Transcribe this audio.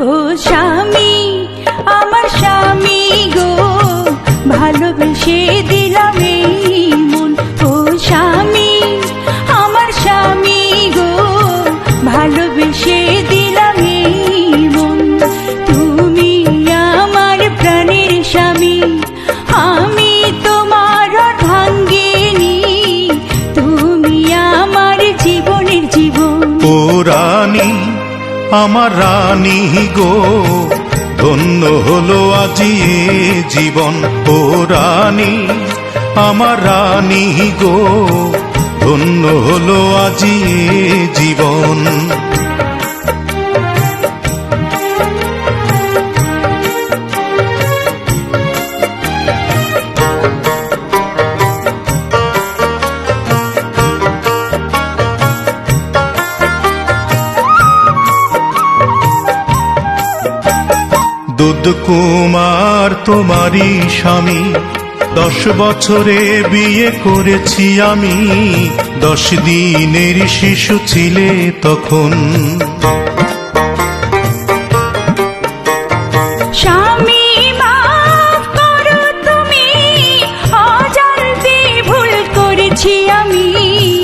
ও স্বামী আমার রানী গো, ধন্য হলো আজি জীবন ও রানী। আমার রানী গো, ধন্য হলো আজি জীবন। দুধ কুমার, তোমারই স্বামী। দশ বছরে বিয়ে করেছি আমি। দশ দিনের শিশু ছিলে তখন। আমি।